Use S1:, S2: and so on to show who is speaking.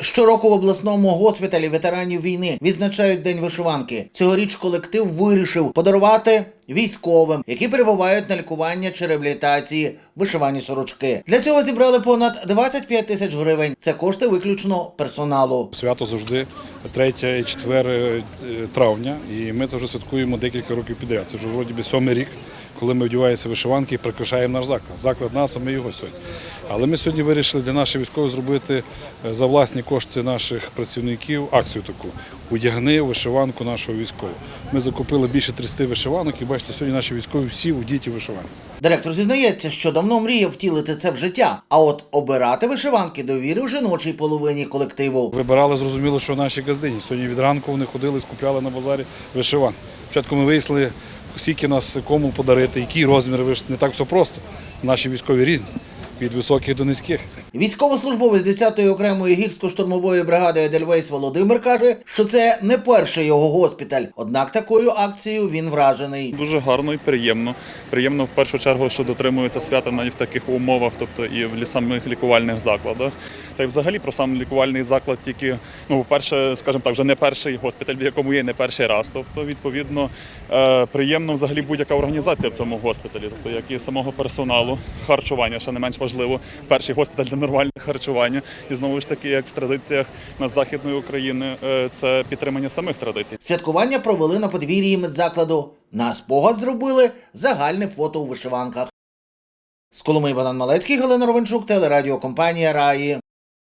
S1: Щороку в обласному госпіталі ветеранів війни відзначають День вишиванки. Цьогоріч колектив вирішив подарувати військовим, які перебувають на лікуванні чи реабілітації вишивані сорочки. Для цього зібрали понад 25 тисяч гривень. Це кошти виключно персоналу.
S2: Свято завжди 3 і 4 травня, і ми це вже святкуємо декілька років підряд. Це вже вроді би сьомий рік, коли ми одягаємося вишиванки і прикрашаємо наш заклад. Заклад нас, а ми його сьогодні. Але ми сьогодні вирішили для наших військових зробити е, за власні кошти наших працівників акцію таку. Одягни вишиванку нашого військового. Ми закупили більше 30 вишиванок і бачите, сьогодні наші військові всі у діті вишиванці.
S1: Директор зізнається, що давно мріяв втілити це в життя. А от обирати вишиванки довірив жіночій половині колективу.
S2: Вибирали, зрозуміло, що наші газдині. Сьогодні від ранку вони ходили, скупляли на базарі вишиванки. Спочатку ми вияснили, скільки нас кому подарити, який розмір виш... Не так все просто. Наші військові різні, від високих до низьких.
S1: Військовослужбовець 10-ї окремої гірсько-штурмової бригади Едельвейс Володимир каже, що це не перший його госпіталь. Однак такою акцією він вражений.
S3: Дуже гарно і приємно. Приємно в першу чергу, що дотримується свята навіть в таких умовах, тобто і в самих лікувальних закладах. Та й взагалі про сам лікувальний заклад тільки, ну, по-перше, скажімо так, вже не перший госпіталь, в якому є не перший раз. Тобто, відповідно, е, приємно взагалі будь-яка організація в цьому госпіталі, тобто як і самого персоналу, харчування, що не менш важливо. Перший госпіталь для нормальне харчування. І знову ж таки, як в традиціях на Західної України, е, це підтримання самих традицій.
S1: Святкування провели на подвір'ї медзакладу. На спогад зробили загальне фото у вишиванках. З Коломиї Богдан Малецький, Галина Ровенчук, телерадіокомпанія Раї.